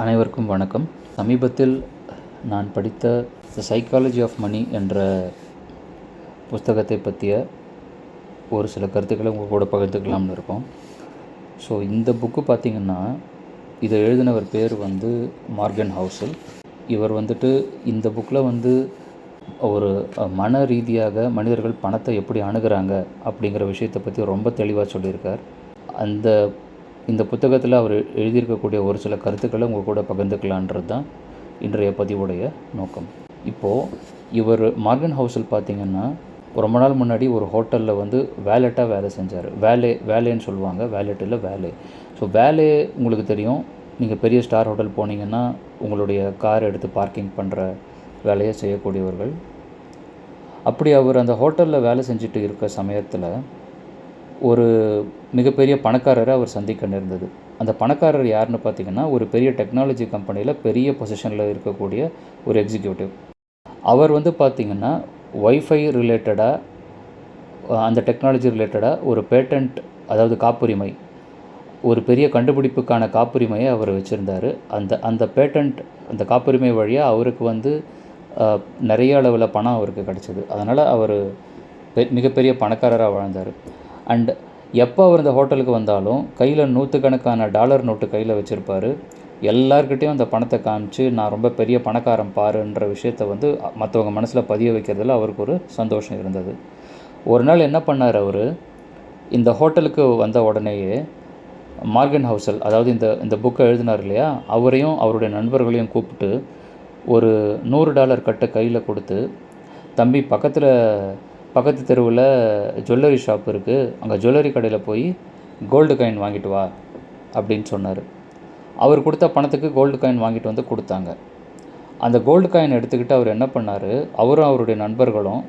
அனைவருக்கும் வணக்கம். சமீபத்தில் நான் படித்த த சைக்காலஜி ஆஃப் மணி என்ற புஸ்தகத்தை பற்றிய ஒரு சில கருத்துக்களை உங்கள் கூட பகிர்ந்துக்கலாம்னு இருக்கோம். ஸோ இந்த புக்கு பார்த்திங்கன்னா இதை எழுதினவர் பேர் வந்து மார்கன் ஹவுசல் இவர் வந்துட்டு இந்த புக்கில் வந்து ஒரு மன ரீதியாக மனிதர்கள் பணத்தை எப்படி அணுகிறாங்க அப்படிங்கிற விஷயத்தை பற்றி ரொம்ப தெளிவாக சொல்லியிருக்கார். அந்த இந்த புத்தகத்தில் அவர் எழுதியிருக்கக்கூடிய ஒரு சில கருத்துக்களை உங்கள் கூட பகிர்ந்துக்கலான்றது தான் இன்றைய பதிவுடைய நோக்கம். இப்போது இவர் மார்கன் ஹவுஸில் பார்த்தீங்கன்னா ரொம்ப நாள் முன்னாடி ஒரு ஹோட்டலில் வந்து வேலெட்டாக வேலை செஞ்சார். வேலே வேலைன்னு சொல்லுவாங்க. வேலெட் இல்லை வேலை ஸோ வேலே உங்களுக்கு தெரியும். நீங்கள் பெரிய ஸ்டார் ஹோட்டல் போனீங்கன்னா உங்களுடைய கார் எடுத்து பார்க்கிங் பண்ணுற வேலையை செய்யக்கூடியவர்கள். அப்படி அவர் அந்த ஹோட்டலில் வேலை செஞ்சுட்டு இருக்க சமயத்தில் ஒரு மிகப்பெரிய பணக்காரரை அவர் சந்திக்க நேர்ந்தது. அந்த பணக்காரர் யாருன்னு பார்த்தீங்கன்னா ஒரு பெரிய டெக்னாலஜி கம்பெனியில் பெரிய பொசிஷனில் இருக்கக்கூடிய ஒரு எக்ஸிக்யூட்டிவ் அவர் வந்து பார்த்திங்கன்னா ஒய்ஃபை ரிலேட்டடாக அந்த டெக்னாலஜி ரிலேட்டடாக ஒரு பேட்டன்ட் அதாவது காப்புரிமை ஒரு பெரிய கண்டுபிடிப்புக்கான காப்புரிமையை அவர் வச்சுருந்தார். அந்த அந்த பேட்டன்ட் அந்த காப்புரிமை வழியாக அவருக்கு வந்து நிறைய அளவில் பணம் அவருக்கு கிடச்சிது. அதனால் அவர் பெ மிகப்பெரிய பணக்காரராக வாழ்ந்தார். எப்போ அவர் இந்த ஹோட்டலுக்கு வந்தாலும் கையில் நூற்றுக்கணக்கான டாலர் நோட்டு கையில் வச்சுருப்பார். எல்லார்கிட்டேயும் அந்த பணத்தை காமிச்சு நான் ரொம்ப பெரிய பணக்காரன் பாருன்ற விஷயத்தை வந்து மற்றவங்க மனசில் பதிய வைக்கிறதுல அவருக்கு ஒரு சந்தோஷம் இருந்தது. ஒரு நாள் என்ன பண்ணார் அவர்? இந்த ஹோட்டலுக்கு வந்த உடனேயே மார்கன் ஹவுசல் அதாவது இந்த இந்த புக்கை எழுதினார் இல்லையா? அவரையும் அவருடைய நண்பர்களையும் கூப்பிட்டு ஒரு நூறு டாலர் கட்டை கையில் கொடுத்து தம்பி பக்கத்தில் பக்கத்து தெருவில் ஜுவல்லரி ஷாப் இருக்குது அங்கே ஜுவல்லரி கடையில் போய் கோல்டு காயின் வாங்கிட்டு வா அப்படின்னு சொன்னார். அவர் கொடுத்த பணத்துக்கு கோல்டு காயின் வாங்கிட்டு வந்து கொடுத்தாங்க. அந்த கோல்டு காயின் எடுத்துக்கிட்டு அவர் என்ன பண்ணார்? அவரும் அவருடைய நண்பர்களும்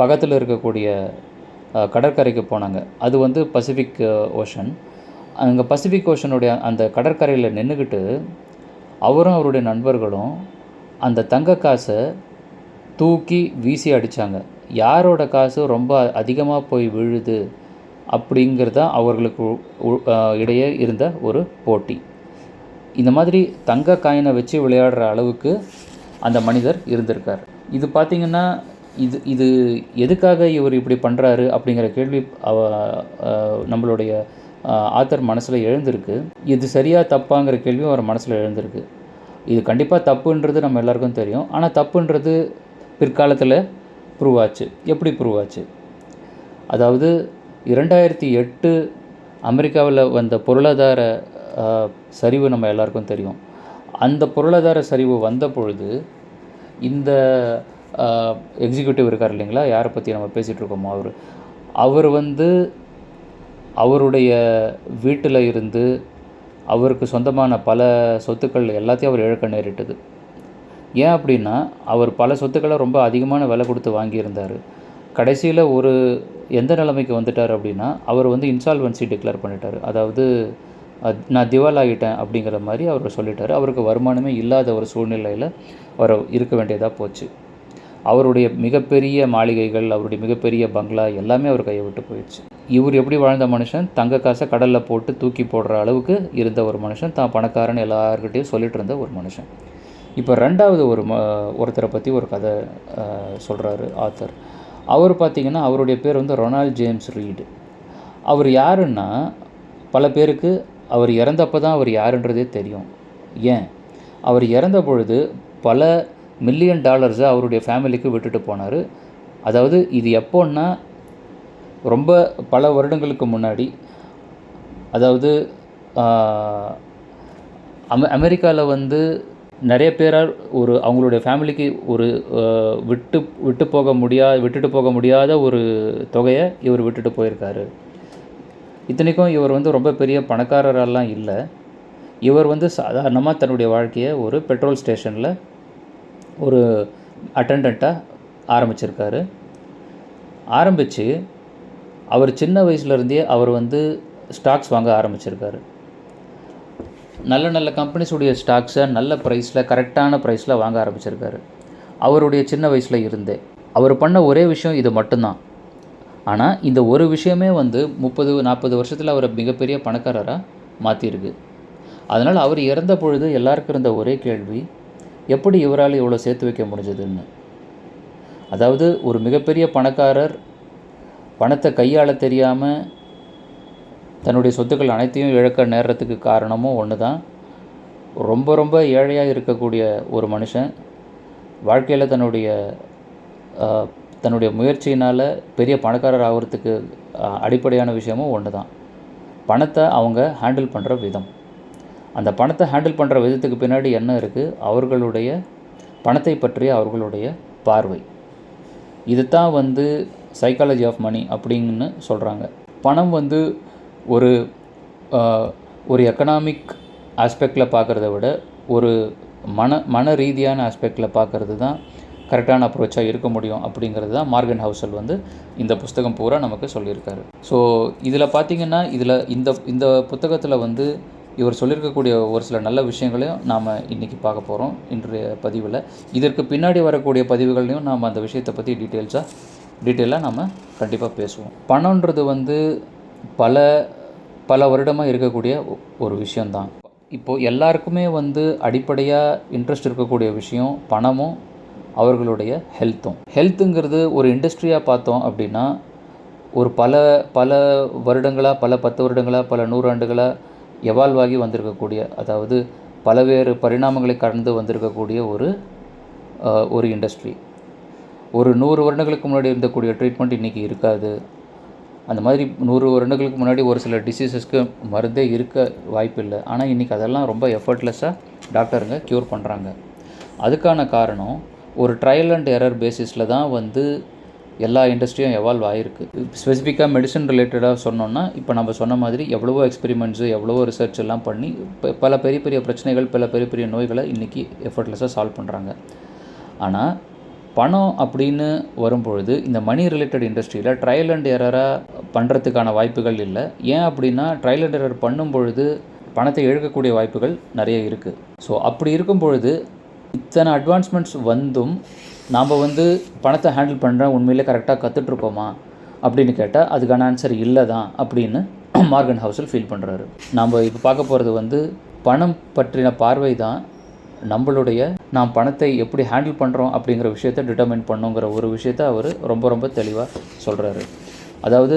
பக்கத்தில் இருக்கக்கூடிய கடற்கரைக்கு போனாங்க. அது வந்து பசிபிக் ஓஷன் அங்கே பசிபிக் ஓஷனுடைய அந்த கடற்கரையில் நின்றுக்கிட்டு அவரும் அவருடைய நண்பர்களும் அந்த தங்க காசை தூக்கி வீசி அடித்தாங்க யாரோட காசு ரொம்ப அதிகமாக போய் விழுது அப்படிங்கிறது தான் அவர்களுக்கு உ- உ- இடையே இருந்த ஒரு போட்டி. இந்த மாதிரி தங்க காயினை வச்சு விளையாடுற அளவுக்கு அந்த மனிதர் இருந்திருக்கார். இது பார்த்திங்கன்னா இது இது எதுக்காக இவர் இப்படி பண்ணுறாரு அப்படிங்கிற கேள்வி அவ நம்மளுடைய ஆத்தர் மனசில் எழுந்திருக்கு. இது சரியாக தப்பாங்கிற கேள்வியும் அவர் மனசில் எழுந்திருக்கு. இது கண்டிப்பாக தப்புன்றது நம்ம எல்லாருக்கும் தெரியும். ஆனால் தப்புன்றது பிற்காலத்தில் ப்ரூவ் ஆச்சு எப்படி ப்ரூவ் ஆச்சு அதாவது இரண்டாயிரத்தி எட்டு அமெரிக்காவில் வந்த பொருளாதார சரிவு நம்ம எல்லாருக்கும் தெரியும். அந்த பொருளாதார சரிவு வந்த பொழுது இந்த எக்ஸிக்யூட்டிவ் இருக்கார் இல்லைங்களா? யாரை பற்றி நம்ம பேசிகிட்டு இருக்கோமோ அவர். அவர் வந்து அவருடைய வீட்டில் இருந்து அவருக்கு சொந்தமான பல சொத்துக்கள் எல்லாத்தையும் அவர் இழக்க நேரிட்டது. ஏன் அப்படின்னா அவர் பல சொத்துக்களை ரொம்ப அதிகமான விலை கொடுத்து வாங்கியிருந்தார். கடைசியில் ஒரு எந்த நிலைமைக்கு வந்துட்டார் அப்படின்னா அவர் வந்து இன்சால்வன்சி டிக்ளேர் பண்ணிட்டார். அதாவது நான் திவால் ஆகிட்டேன் அப்படிங்கிற மாதிரி அவர் சொல்லிட்டார். அவருக்கு வருமானமே இல்லாத ஒரு சூழ்நிலையில் அவர் இருக்க வேண்டியதாக போச்சு. அவருடைய மிகப்பெரிய மாளிகைகள் அவருடைய மிகப்பெரிய பங்களா எல்லாமே அவர் கையை விட்டு போயிடுச்சு. இவர் எப்படி வாழ்ந்த மனுஷன்? தங்க காசை கடலில் போட்டு தூக்கி போடுற அளவுக்கு இருந்த ஒரு மனுஷன். தான் பணக்காரன் எல்லார்கிட்டையும் சொல்லிட்டு இருந்த ஒரு மனுஷன். இப்போ ரெண்டாவது ஒரு ம ஒருத்தரை பற்றி ஒரு கதை சொல்கிறாரு ஆத்தர். அவர் பார்த்திங்கன்னா அவருடைய பேர் வந்து ரொனால்ட் ஜேம்ஸ் ரீடு. அவர் யாருன்னா பல பேருக்கு அவர் இறந்தப்போ தான் அவர் யாருன்றதே தெரியும். ஏன்? அவர் இறந்த பொழுது பல மில்லியன் டாலர்ஸை அவருடைய ஃபேமிலிக்கு விட்டுட்டு போனார். அதாவது இது எப்போன்னா ரொம்ப பல வருடங்களுக்கு முன்னாடி அதாவது அமெ அமெரிக்காவில் வந்து நிறைய பேரால் ஒரு அவங்களுடைய ஃபேமிலிக்கு ஒரு விட்டு விட்டு போக முடியா விட்டுட்டு போக முடியாத ஒரு தொகையை இவர் விட்டுட்டு போயிருக்காரு. இத்தனைக்கும் இவர் வந்து ரொம்ப பெரிய பணக்காரரெல்லாம் இல்லை. இவர் வந்து சாதாரணமாக தன்னுடைய வாழ்க்கையை ஒரு பெட்ரோல் ஸ்டேஷனில் ஒரு அட்டண்டண்ட்டாக ஆரம்பிச்சிருக்காரு. ஆரம்பித்து அவர் சின்ன வயசுலேருந்தே அவர் வந்து ஸ்டாக்ஸ் வாங்க ஆரம்பிச்சிருக்காரு. நல்ல நல்ல கம்பெனிஸுடைய ஸ்டாக்ஸை நல்ல ப்ரைஸில் கரெக்டான ப்ரைஸில் வாங்க ஆரம்பிச்சிருக்காரு. அவருடைய சின்ன வயசில் இருந்தே. அவர் பண்ண ஒரே விஷயம் இது மட்டும்தான். ஆனால் இந்த ஒரு விஷயமே வந்து முப்பது நாற்பது வருஷத்தில் அவரை மிகப்பெரிய பணக்காரராக மாற்றிருக்கு அதனால் அவர் இறந்த பொழுது எல்லாருக்கும் இருந்த ஒரே கேள்வி எப்படி இவரால் இவ்வளோ சேர்த்து வைக்க முடிஞ்சதுன்னு? அதாவது ஒரு மிகப்பெரிய பணக்காரர் பணத்தை கையாள தெரியாமல் தன்னுடைய சொத்துக்கள் அனைத்தையும் இழக்க நேரத்துக்கு காரணமும் ஒன்று தான். ரொம்ப ரொம்ப ஏழையாக இருக்கக்கூடிய ஒரு மனுஷன் வாழ்க்கையில் தன்னுடைய தன்னுடைய முயற்சியினால் பெரிய பணக்காரர் ஆகிறதுக்கு அடிப்படையான விஷயமும் ஒன்று தான். பணத்தை அவங்க ஹேண்டில் பண்ணுற விதம். அந்த பணத்தை ஹேண்டில் பண்ணுற விதத்துக்கு பின்னாடி என்ன இருக்குது அவர்களுடைய பணத்தை பற்றிய அவர்களுடைய பார்வை. இதுதான் வந்து சைக்காலஜி ஆஃப் மணி அப்படின்னு சொல்கிறாங்க பணம் வந்து ஒரு ஒரு எக்கனாமிக் ஆஸ்பெக்டில் பார்க்குறத விட ஒரு மன மன ரீதியான ஆஸ்பெக்டில் பார்க்குறது தான் கரெக்டான அப்ரோச்சாக இருக்க முடியும் அப்படிங்கிறது தான் மார்கன் ஹவுசல் வந்து இந்த புஸ்தகம் பூரா நமக்கு சொல்லியிருக்காரு. ஸோ இதில் பார்த்தீங்கன்னா இதில் இந்த இந்த புத்தகத்தில் வந்து இவர் சொல்லியிருக்கக்கூடிய ஒரு சில நல்ல விஷயங்களையும் நாம் இன்றைக்கி பார்க்க போகிறோம் இன்றைய பதிவில். இதற்கு பின்னாடி வரக்கூடிய பதிவுகள்லையும் நாம் அந்த விஷயத்தை பற்றி டீட்டெயில்ஸாக டீட்டெயிலாக நாம் கண்டிப்பாக பேசுவோம். பணன்றது வந்து பல பல வருடமாக இருக்கக்கூடிய ஒரு விஷயந்தான் இப்போது எல்லாருக்குமே வந்து அடிப்படையாக இன்ட்ரெஸ்ட் இருக்கக்கூடிய விஷயம் பணமும் அவர்களுடைய ஹெல்த்தும் ஹெல்த்துங்கிறது ஒரு இண்டஸ்ட்ரியாக பார்த்தோம் அப்படின்னா ஒரு பல பல வருடங்களாக பல பத்து வருடங்களாக பல நூறாண்டுகளாக எவால்வ் ஆகி வந்திருக்கக்கூடிய அதாவது பலவேறு பரிணாமங்களை கடந்து வந்திருக்கக்கூடிய ஒரு ஒரு இண்டஸ்ட்ரி ஒரு நூறு வருடங்களுக்கு முன்னாடி இருந்தக்கூடிய ட்ரீட்மெண்ட் இன்றைக்கி இருக்காது. அந்த மாதிரி நூறு வருடங்களுக்கு முன்னாடி ஒரு சில டிசீசஸ்க்கு மருந்தே இருக்க வாய்ப்பில்லை. ஆனால் இன்றைக்கி அதெல்லாம் ரொம்ப எஃபர்ட்லெஸ்ஸாக டாக்டருங்க க்யூர் பண்ணுறாங்க அதுக்கான காரணம் ஒரு ட்ரையல் அண்ட் எரர் பேசிஸில் தான் வந்து எல்லா இண்டஸ்ட்ரியும் எவால்வ் ஆகிருக்கு ஸ்பெசிஃபிக்காக மெடிசன் ரிலேட்டடாக சொன்னோன்னா இப்போ நம்ம சொன்ன மாதிரி எவ்வளவோ எக்ஸ்பெரிமெண்ட்ஸு எவ்வளவோ ரிசர்ச் எல்லாம் பண்ணி பல பெரிய பெரிய பிரச்சனைகள் பல பெரிய பெரிய நோய்களை இன்றைக்கி எஃபர்ட்லெஸ்ஸாக சால்வ் பண்ணுறாங்க ஆனால் பணம் அப்படின்னு வரும்பொழுது இந்த மணி ரிலேட்டட் இண்டஸ்ட்ரியில் ட்ரையல் அண்ட் எரராக பண்ணுறதுக்கான வாய்ப்புகள் இல்லை. ஏன் அப்படின்னா ட்ரையல் அண்ட் எரர் பண்ணும் பொழுது பணத்தை இழக்கக்கூடிய வாய்ப்புகள் நிறைய இருக்குது ஸோ அப்படி இருக்கும் பொழுது இத்தனை அட்வான்ஸ்மெண்ட்ஸ் வந்தும் நாம் வந்து பணத்தை ஹேண்டில் பண்ணுற உண்மையிலே கரெக்டாக கற்றுட்ருக்கோமா அப்படின்னு கேட்டால் அதுக்கான ஆன்சர் இல்லை தான் அப்படின்னு மார்கன் ஹவுஸில் ஃபீல் பண்ணுறாரு நாம் இப்போ பார்க்க போகிறது வந்து பணம் பற்றின பார்வை தான் நம்மளுடைய நாம் பணத்தை எப்படி ஹேண்டில் பண்ணுறோம் அப்படிங்கிற விஷயத்தை டிட்டர்மைன் பண்ணுங்கிற ஒரு விஷயத்த அவர் ரொம்ப ரொம்ப தெளிவாக சொல்கிறாரு அதாவது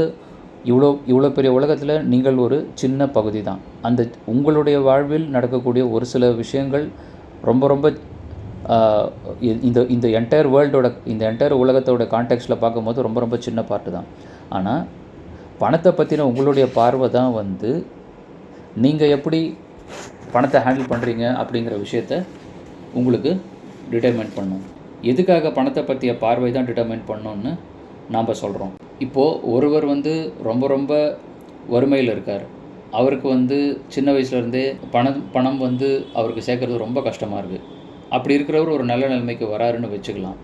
இவ்வளோ இவ்வளோ பெரிய உலகத்தில் நீங்கள் ஒரு சின்ன பகுதி தான் அந்த உங்களுடைய வாழ்வில் நடக்கக்கூடிய ஒரு சில விஷயங்கள் ரொம்ப ரொம்ப இந்த இந்த என்டையர் வேர்ல்டோட இந்த என்டையர் உலகத்தோட கான்டெக்ஸ்டில் பார்க்கும்போது ரொம்ப ரொம்ப சின்ன பார்ட்டு தான். ஆனால் பணத்தை பற்றின உங்களுடைய பார்வை தான் வந்து நீங்கள் எப்படி பணத்தை ஹேண்டில் பண்ணுறீங்க அப்படிங்கிற விஷயத்த உங்களுக்கு டிட்டர்மைன் பண்ணும். எதுக்காக பணத்தை பற்றிய பார்வை தான் டிட்டர்மைன் பண்ணோன்னு நாம் சொல்கிறோம் இப்போது ஒருவர் வந்து ரொம்ப ரொம்ப வறுமையில் இருக்கார். அவருக்கு வந்து சின்ன வயசுலேருந்தே பணம் பணம் வந்து அவருக்கு சேர்க்குறது ரொம்ப கஷ்டமாக இருக்குது அப்படி இருக்கிறவர் ஒரு நல்ல நிலைமைக்கு வராருன்னு வச்சுக்கலாம்.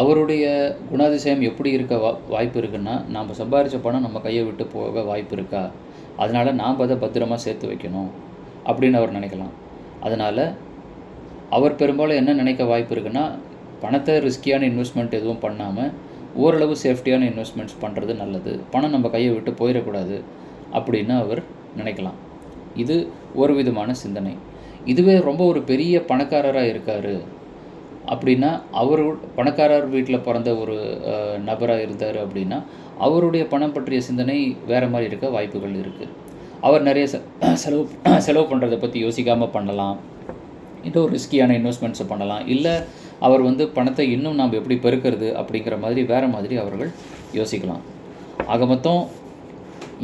அவருடைய குணாதிசயம் எப்படி இருக்க வா வாய்ப்பு இருக்குன்னா நாம் சம்பாரித்த பணம் நம்ம கையை விட்டு போக வாய்ப்பு இருக்கா? அதனால் நாம் அதை பத்திரமா சேர்த்து வைக்கணும். அப்படின்னு அவர் நினைக்கலாம். அதனால் அவர் பெரும்பாலும் என்ன நினைக்க வாய்ப்பு இருக்குன்னா பணத்தை ரிஸ்கியான இன்வெஸ்ட்மெண்ட் எதுவும் பண்ணாமல் ஓரளவு சேஃப்டியான இன்வெஸ்ட்மெண்ட்ஸ் பண்ணுறது நல்லது. பணம் நம்ம கையை விட்டு போயிடக்கூடாது அப்படின்னு அவர் நினைக்கலாம். இது ஒரு விதமான சிந்தனை. இதுவே ரொம்ப ஒரு பெரிய பணக்காரராக இருக்கார் அப்படின்னா அவர் பணக்காரர் வீட்டில் பிறந்த ஒரு நபராக இருந்தார் அப்படின்னா அவருடைய பணம் பற்றிய சிந்தனை வேறு மாதிரி இருக்க வாய்ப்புகள் இருக்குது அவர் நிறைய செலவு செலவு பண்ணுறதை பற்றி யோசிக்காமல் பண்ணலாம். இன்னும் ஒரு ரிஸ்கியான இன்வெஸ்ட்மெண்ட்ஸை பண்ணலாம். இல்லை அவர் வந்து பணத்தை இன்னும் நாம் எப்படி பெருக்கிறது அப்படிங்கிற மாதிரி வேறு மாதிரி அவர்கள் யோசிக்கலாம். ஆக மொத்தம்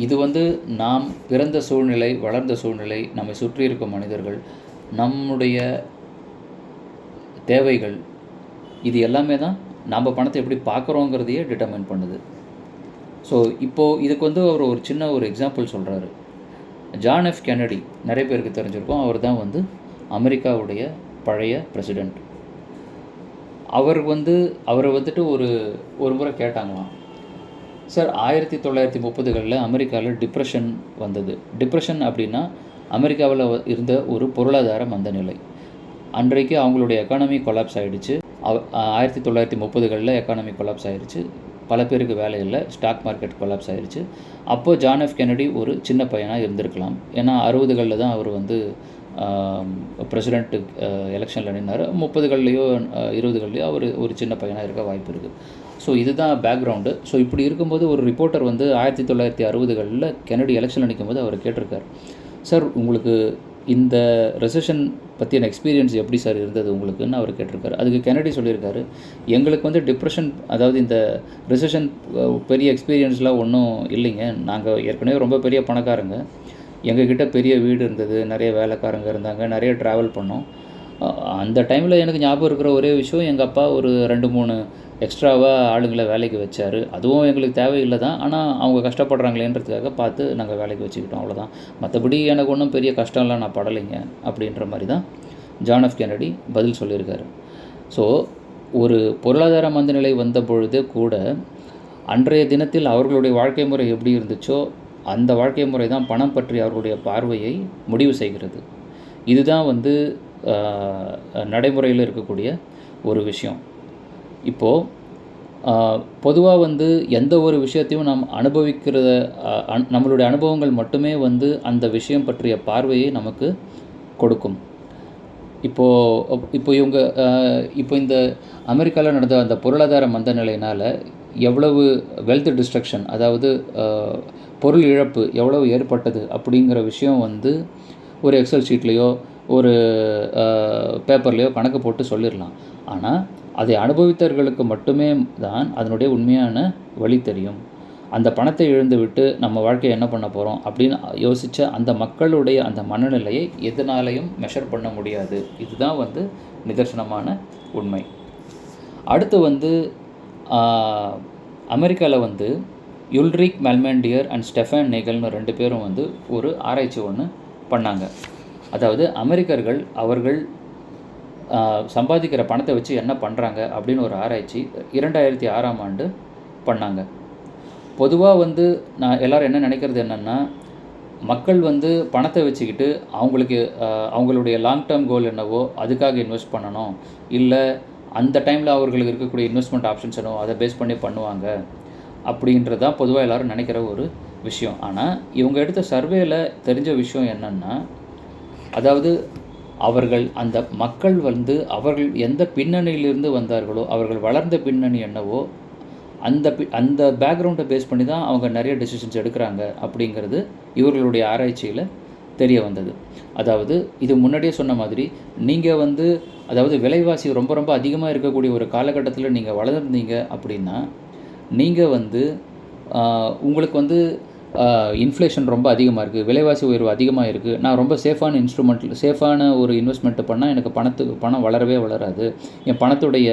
இது வந்து நாம் பிறந்த சூழ்நிலை வளர்ந்த சூழ்நிலை நம்மை சுற்றி இருக்கும் மனிதர்கள் நம்முடைய தேவைகள் இது எல்லாமே தான் நாம் பணத்தை எப்படி பார்க்குறோங்கிறதையே டிட்டர்மைன் பண்ணுது. ஸோ இப்போது இதுக்கு வந்து அவர் ஒரு சின்ன ஒரு எக்ஸாம்பிள் சொல்கிறாரு ஜான் எஃப் கெனடி நிறைய பேருக்கு தெரிஞ்சிருக்கும். அவர் தான் வந்து அமெரிக்காவுடைய பழைய பிரசிடெண்ட் அவர் வந்து அவரை வந்துட்டு ஒரு ஒரு முறை கேட்டாங்களாம். சார் ஆயிரத்தி தொள்ளாயிரத்தி முப்பதுகளில் அமெரிக்காவில் டிப்ரெஷன் வந்தது. டிப்ரெஷன் அப்படின்னா அமெரிக்காவில் இருந்த ஒரு பொருளாதார மந்தநிலை. அன்றைக்கு அவங்களுடைய எக்கானமி கொலாப்ஸ் ஆகிடுச்சு அவ ஆயிரத்தி தொள்ளாயிரத்தி முப்பதுகளில் எக்கானமி கொலாப்ஸ் ஆகிடுச்சு பல பேருக்கு வேலை இல்லை. ஸ்டாக் மார்க்கெட் கொலாப்ஸ் ஆகிடுச்சு அப்போது ஜான் எஃப் கெனடி ஒரு சின்ன பையனாக இருந்திருக்கலாம். ஏன்னா அறுபதுகளில் தான் அவர் வந்து பிரசிடென்ட் எலெக்ஷனில் நின்னார். முப்பதுகள்லேயோ இருபதுகள்லையோ அவர் ஒரு சின்ன பையனாக இருக்க வாய்ப்பு இருக்குது ஸோ இதுதான் பேக்ரவுண்டு ஸோ இப்படி இருக்கும்போது ஒரு ரிப்போர்ட்டர் வந்து ஆயிரத்தி தொள்ளாயிரத்தி அறுபதுகளில் கெனடி எலெக்ஷனில் நிற்கும்போது அவர் கேட்டிருக்கார். சார் உங்களுக்கு இந்த ரெசஷன் பற்றின எக்ஸ்பீரியன்ஸ் எப்படி சார் இருந்தது உங்களுக்குன்னு அவர் கேட்டிருக்காரு. அதுக்கு கெனடி சொல்லியிருக்காரு எங்களுக்கு வந்து டிப்ரெஷன் அதாவது இந்த ரிசஷன் பெரிய எக்ஸ்பீரியன்ஸ்லாம் ஒன்றும் இல்லைங்க. நாங்கள் ஏற்கனவே ரொம்ப பெரிய பணக்காரங்க. எங்ககிட்ட பெரிய வீடு இருந்தது நிறைய வேலைக்காரங்க இருந்தாங்க நிறைய ட்ராவல் பண்ணோம். அந்த டைமில் எனக்கு ஞாபகம் இருக்கிற ஒரே விஷயம் எங்கள் அப்பா ஒரு ரெண்டு மூணு எக்ஸ்ட்ராவாக ஆளுங்களை வேலைக்கு வச்சார். அதுவும் எங்களுக்கு தேவையில்லை தான். ஆனால் அவங்க கஷ்டப்படுறாங்களேன்றதுக்காக பார்த்து நாங்கள் வேலைக்கு வச்சுக்கிட்டோம் அவ்வளோதான் மற்றபடி எனக்கு ஒன்றும் பெரிய கஷ்டம்லாம் நான் படலைங்க அப்படின்ற மாதிரி தான் ஜான் எஃப் கெனடி பதில் சொல்லியிருக்காரு. ஸோ ஒரு பொருளாதார மந்தநிலை வந்த பொழுது கூட அன்றைய தினத்தில் அவர்களுடைய வாழ்க்கை முறை எப்படி இருந்துச்சோ அந்த வாழ்க்கை முறை தான் பணம் பற்றி அவர்களுடைய பார்வையை முடிவு செய்கிறது. இதுதான் வந்து நடைமுறையில் இருக்கக்கூடிய ஒரு விஷயம். இப்போது பொதுவாக வந்து எந்த ஒரு விஷயத்தையும் நாம் அனுபவிக்கிறத நம்மளுடைய அனுபவங்கள் மட்டுமே வந்து அந்த விஷயம் பற்றிய பார்வையை நமக்கு கொடுக்கும். இப்போது இப்போ இவங்க இப்போ இந்த அமெரிக்காவில் நடந்த அந்த பொருளாதார மந்த நிலையினால் எவ்வளவு வெல்த் டிஸ்ட்ரக்ஷன் அதாவது பொருள் இழப்பு எவ்வளவு ஏற்பட்டது அப்படிங்கிற விஷயம் வந்து ஒரு எக்ஸல் ஷீட்லேயோ ஒரு பேப்பர்லேயோ கணக்கு போட்டு சொல்லிடலாம். ஆனால் அதை அனுபவித்தவர்களுக்கு மட்டுமே தான் அதனுடைய உண்மையான வழி தெரியும். அந்த பணத்தை இழந்து விட்டு நம்ம வாழ்க்கையை என்ன பண்ண போகிறோம் அப்படின்னு யோசித்த அந்த மக்களுடைய அந்த மனநிலையை எதனாலையும் மெஷர் பண்ண முடியாது. இதுதான் வந்து நிதர்சனமான உண்மை. அடுத்து வந்து அமெரிக்காவில் வந்து யுல்ரிக் மெல்மெண்டியர் அண்ட் ஸ்டெஃபன் நேகல்னு ரெண்டு பேரும் வந்து ஒரு ஆராய்ச்சி ஒன்று பண்ணாங்க. அதாவது அமெரிக்கர்கள் அவர்கள் சம்பாதிக்கிற பணத்தை வச்சு என்ன பண்ணுறாங்க அப்படின்னு ஒரு ஆராய்ச்சி இரண்டாயிரத்தி ஆறாம் ஆண்டு பண்ணாங்க. பொதுவாக வந்து நான் எல்லோரும் என்ன நினைக்கிறது என்னென்னா மக்கள் வந்து பணத்தை வச்சுக்கிட்டு அவங்களுக்கு அவங்களுடைய லாங் டேர்ம் கோல் என்னவோ அதுக்காக இன்வெஸ்ட் பண்ணணும். இல்லை அந்த டைமில் அவர்களுக்கு இருக்கக்கூடிய இன்வெஸ்ட்மெண்ட் ஆப்ஷன்ஸ் என்னவோ அதை பேஸ் பண்ணி பண்ணுவாங்க அப்படின்றது தான் பொதுவாக எல்லாரும் நினைக்கிற ஒரு விஷயம். ஆனால் இவங்க எடுத்த சர்வேயில் தெரிஞ்ச விஷயம் என்னென்னா அதாவது அவர்கள் அந்த மக்கள் வந்து அவர்கள் எந்த பின்னணியிலிருந்து வந்தார்களோ அவர்கள் வளர்ந்த பின்னணி என்னவோ அந்த பி அந்த பேக்ரவுண்டை பேஸ் பண்ணி தான் அவங்க நிறைய டெசிஷன்ஸ் எடுக்கிறாங்க அப்படிங்கிறது இவர்களுடைய ஆராய்ச்சியில் தெரிய வந்தது. அதாவது இது முன்னாடியே சொன்ன மாதிரி நீங்கள் வந்து அதாவது விலைவாசி ரொம்ப ரொம்ப அதிகமாக இருக்கக்கூடிய ஒரு காலகட்டத்தில் நீங்கள் வளர்ந்துருந்தீங்க அப்படின்னா நீங்கள் வந்து உங்களுக்கு வந்து இன்ஃப்ளேஷன் ரொம்ப அதிகமாக இருக்குது விலைவாசி உயர்வு அதிகமாக இருக்குது நான் ரொம்ப சேஃபான இன்ஸ்ட்ருமெண்ட் சேஃபான ஒரு இன்வெஸ்ட்மெண்ட்டு பண்ணால் எனக்கு பணத்துக்கு பணம் வளரவே வளராது. என் பணத்துடைய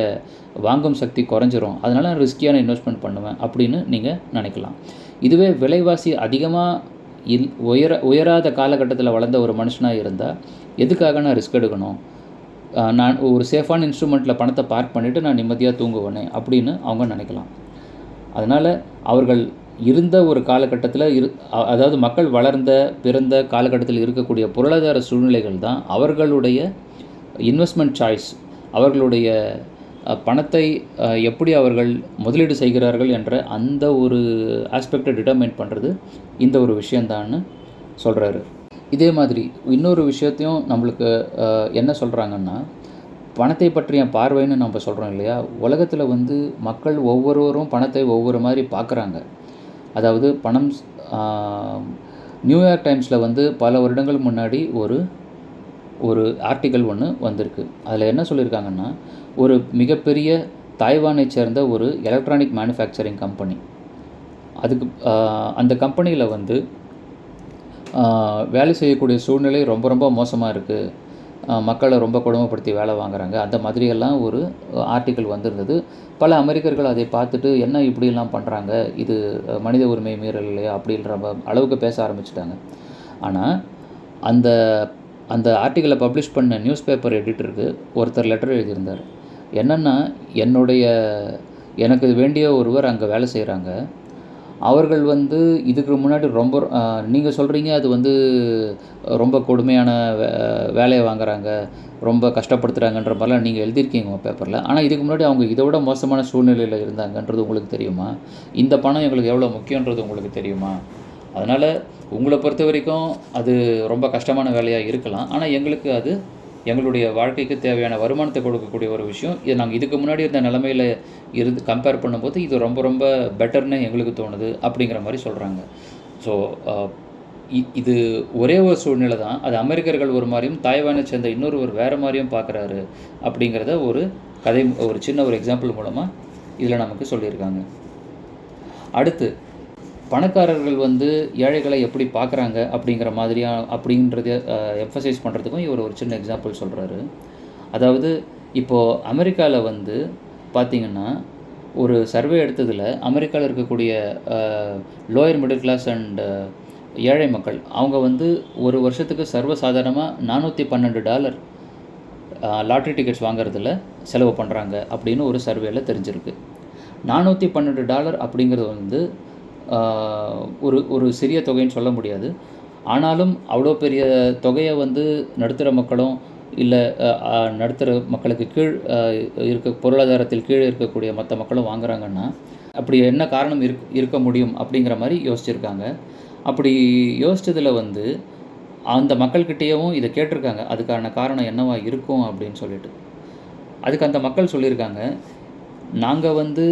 வாங்கும் சக்தி குறைஞ்சிரும். அதனால் நான் ரிஸ்கியான இன்வெஸ்ட்மெண்ட் பண்ணுவேன் அப்படின்னு நீங்கள் நினைக்கலாம். இதுவே விலைவாசி அதிகமாக இல் உயர உயராத காலகட்டத்தில் வளர்ந்த ஒரு மனுஷனாக இருந்தால் எதுக்காக நான் ரிஸ்க் எடுக்கணும்? நான் ஒரு சேஃபான இன்ஸ்ட்ருமெண்ட்டில் பணத்தை பார்க் பண்ணிவிட்டு நான் நிம்மதியாக தூங்குவேனே அப்படின்னு அவங்க நினைக்கலாம். அதனால் அவர்கள் இருந்த ஒரு காலகட்டத்தில் இரு அதாவது மக்கள் வளர்ந்த பிறந்த காலகட்டத்தில் இருக்கக்கூடிய பொருளாதார சூழ்நிலைகள் தான் அவர்களுடைய இன்வெஸ்ட்மெண்ட் சாய்ஸ் அவர்களுடைய பணத்தை எப்படி அவர்கள் முதலீடு செய்கிறார்கள் என்ற அந்த ஒரு ஆஸ்பெக்டை டிட்டர்மைன் பண்ணுறது இந்த ஒரு விஷயந்தான்னு சொல்கிறாரு இதே மாதிரி இன்னொரு விஷயத்தையும் நம்மளுக்கு என்ன சொல்கிறாங்கன்னா பணத்தை பற்றிய பார்வைன்னு நம்ம சொல்கிறோம் இல்லையா? உலகத்தில் வந்து மக்கள் ஒவ்வொருவரும் பணத்தை ஒவ்வொரு மாதிரி பார்க்குறாங்க. அதாவது பணம் நியூயார்க் டைம்ஸில் வந்து பல வருடங்கள் முன்னாடி ஒரு ஒரு ஆர்டிக்கல் ஒன்று வந்திருக்கு. அதில் என்ன சொல்லியிருக்காங்கன்னா ஒரு மிகப்பெரிய தாய்வானை சேர்ந்த ஒரு எலக்ட்ரானிக் மேனுஃபேக்சரிங் கம்பெனி அதுக்கு அந்த கம்பெனியில் வந்து வேலை செய்யக்கூடிய சூழ்நிலை ரொம்ப ரொம்ப மோசமாக இருக்குது மக்களை ரொம்ப கொடுமைப்படுத்தி வேலை வாங்குறாங்க. அந்த மாதிரியெல்லாம் ஒரு ஆர்டிக்கல் வந்திருந்தது. பல அமெரிக்கர்கள் அதை பார்த்துட்டு என்ன இப்படிலாம் பண்ணுறாங்க இது மனித உரிமை மீறல் இல்லையா? அப்படின்ற அளவுக்கு பேச ஆரம்பிச்சிட்டாங்க. ஆனால் அந்த அந்த ஆர்டிக்கலை பப்ளிஷ் பண்ண நியூஸ் பேப்பர் எடிட்டருக்கு ஒருத்தர் லெட்டர் எழுதியிருந்தார். என்னென்னா என்னுடைய எனக்கு வேண்டிய ஒருவர் அங்கே வேலை செய்கிறாங்க அவர்கள் வந்து இதுக்கு முன்னாடி ரொம்ப நீங்கள் சொல்கிறீங்க அது வந்து ரொம்ப கொடுமையான வே வேலையை வாங்குறாங்க ரொம்ப கஷ்டப்படுத்துகிறாங்கன்ற மாதிரிலாம் நீங்கள் எழுதியிருக்கீங்க உங்கள் பேப்பரில் ஆனால் இதுக்கு முன்னாடி அவங்க இதை விட மோசமான சூழ்நிலையில் இருந்தாங்கன்றது உங்களுக்கு தெரியுமா? இந்த பணம் எங்களுக்கு எவ்வளோ முக்கியன்றது உங்களுக்கு தெரியுமா? அதனால் உங்களை பொறுத்த வரைக்கும் அது ரொம்ப கஷ்டமான வேலையாக இருக்கலாம். ஆனால் எங்களுக்கு அது எங்களுடைய வாழ்க்கைக்கு தேவையான வருமானத்தை கொடுக்கக்கூடிய ஒரு விஷயம். இது நாங்கள் இதுக்கு முன்னாடி இருந்த நிலமையில் இருந்து கம்பேர் பண்ணும்போது இது ரொம்ப ரொம்ப பெட்டர்னு எங்களுக்கு தோணுது அப்படிங்கிற மாதிரி சொல்கிறாங்க ஸோ இது ஒரே ஒரு சூழ்நிலை தான். அது அமெரிக்கர்கள் ஒரு மாதிரியும் தாய்வானை சேர்ந்த இன்னொருவர் வேறு மாதிரியும் பார்க்குறாரு அப்படிங்கிறத ஒரு கதை ஒரு சின்ன ஒரு எக்ஸாம்பிள் மூலமாக இதில் நமக்கு சொல்லியிருக்காங்க. அடுத்து பணக்காரர்கள் வந்து ஏழைகளை எப்படி பார்க்குறாங்க அப்படிங்கிற மாதிரியாக அப்படின்றத எம்ஃபசைஸ் பண்ணுறதுக்கும் இவர் ஒரு சின்ன எக்ஸாம்பிள் சொல்கிறாரு அதாவது இப்போது அமெரிக்காவில் வந்து பார்த்திங்கன்னா ஒரு சர்வே எடுத்ததில் அமெரிக்காவில் இருக்கக்கூடிய லோயர் மிடில் கிளாஸ் அண்ட் ஏழை மக்கள் அவங்க வந்து ஒரு வருஷத்துக்கு சர்வசாதாரணமாக நானூற்றி பன்னெண்டு டாலர் லாட்ரி டிக்கெட்ஸ் வாங்குறதுல செலவு பண்ணுறாங்க அப்படின்னு ஒரு சர்வேல தெரிஞ்சிருக்கு. நானூற்றி பன்னெண்டு டாலர் அப்படிங்கிறது வந்து ஒரு ஒரு சிறிய தொகைன்னு சொல்ல முடியாது. ஆனாலும் அவ்வளோ பெரிய தொகையை வந்து நடுத்தர மக்களும் இல்லை நடுத்தர மக்களுக்கு கீழ் இருக்க பொருளாதாரத்தில் கீழே இருக்கக்கூடிய மற்ற மக்களும் வாங்குறாங்கன்னா அப்படி என்ன காரணம் இருக் இருக்க முடியும் அப்படிங்கிற மாதிரி யோசிச்சிருக்காங்க. அப்படி யோசித்ததில் வந்து அந்த மக்கள்கிட்டேயும் இதை கேட்டிருக்காங்க. அதுக்கான காரணம் என்னவா இருக்கும் அப்படின்னு சொல்லிட்டு. அதுக்கு அந்த மக்கள் சொல்லியிருக்காங்க நாங்கள் வந்து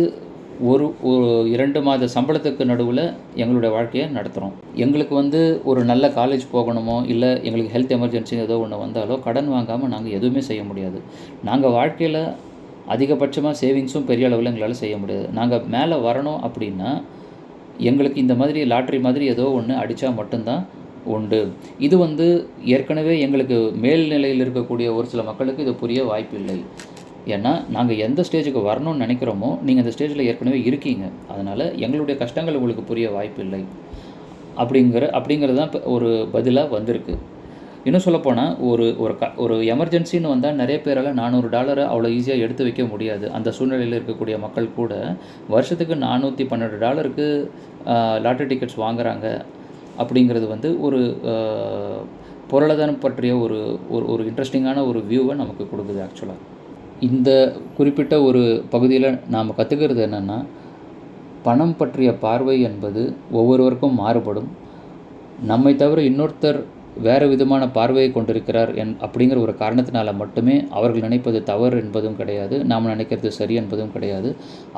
ஒரு ஒரு இரண்டு மாத சம்பளத்துக்கு நடுவில் எங்களுடைய வாழ்க்கையை நடத்துகிறோம் எங்களுக்கு வந்து ஒரு நல்ல காலேஜ் போகணுமோ இல்லை எங்களுக்கு ஹெல்த் எமர்ஜென்சி ஏதோ ஒன்று வந்தாலோ கடன் வாங்காமல் நாங்கள் எதுவுமே செய்ய முடியாது. நாங்கள் வாழ்க்கையில் அதிகபட்சமாக சேவிங்ஸும் பெரிய அளவில் எங்களால் செய்ய முடியாது. நாங்கள் மேலே வரணும் அப்படின்னா எங்களுக்கு இந்த மாதிரி லாட்ரி மாதிரி ஏதோ ஒன்று அடித்தா மட்டும்தான் உண்டு. இது வந்து ஏற்கனவே எங்களுக்கு மேல்நிலையில் இருக்கக்கூடிய ஒரு சில மக்களுக்கு இது புரிய வாய்ப்பில்லை. ஏன்னா நாங்கள் எந்த ஸ்டேஜுக்கு வரணும்னு நினைக்கிறோமோ நீங்கள் அந்த ஸ்டேஜில் ஏற்கனவே இருக்கீங்க. அதனால் எங்களுடைய கஷ்டங்கள் உங்களுக்கு புரிய வாய்ப்பு இல்லை அப்படிங்கிற அப்படிங்கிறது தான் இப்போ ஒரு பதிலாக வந்திருக்கு. இன்னும் சொல்லப்போனால் ஒரு ஒரு க ஒரு எமர்ஜென்சின்னு வந்தால் நிறைய பேரால் நானூறு டாலரை அவ்வளோ ஈஸியாக எடுத்து வைக்க முடியாது. அந்த சூழ்நிலையில் இருக்கக்கூடிய மக்கள் கூட வருஷத்துக்கு நானூற்றி பன்னெண்டு டாலருக்கு லாட்ரி டிக்கெட்ஸ் வாங்குகிறாங்க அப்படிங்கிறது வந்து ஒரு பொருளாதாரம் பற்றிய ஒரு ஒரு ஒரு இன்ட்ரெஸ்டிங்கான ஒரு வியூவை நமக்கு கொடுக்குது ஆக்சுவலாக இந்த குறிப்பிட்ட ஒரு பகுதியில் நாம் கற்றுக்கிறது என்னென்னா பணம் பற்றிய பார்வை என்பது ஒவ்வொருவருக்கும் மாறுபடும். நம்மை தவிர இன்னொருத்தர் வேறு விதமான பார்வையை கொண்டிருக்கிறார் என் அப்படிங்கிற ஒரு காரணத்தினால மட்டுமே அவர்கள் நினைப்பது தவறு என்பதும் கிடையாது நாம் நினைக்கிறது சரி என்பதும் கிடையாது.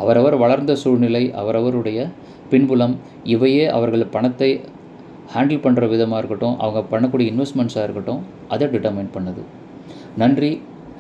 அவரவர் வளர்ந்த சூழ்நிலை அவரவருடைய பின்புலம் இவையே அவர்கள் பணத்தை ஹேண்டில் பண்ணுற விதமாக இருக்கட்டும் அவங்க பண்ணக்கூடிய இன்வெஸ்ட்மெண்ட்ஸாக இருக்கட்டும் அதை டிட்டர்மைன் பண்ணுது. நன்றி.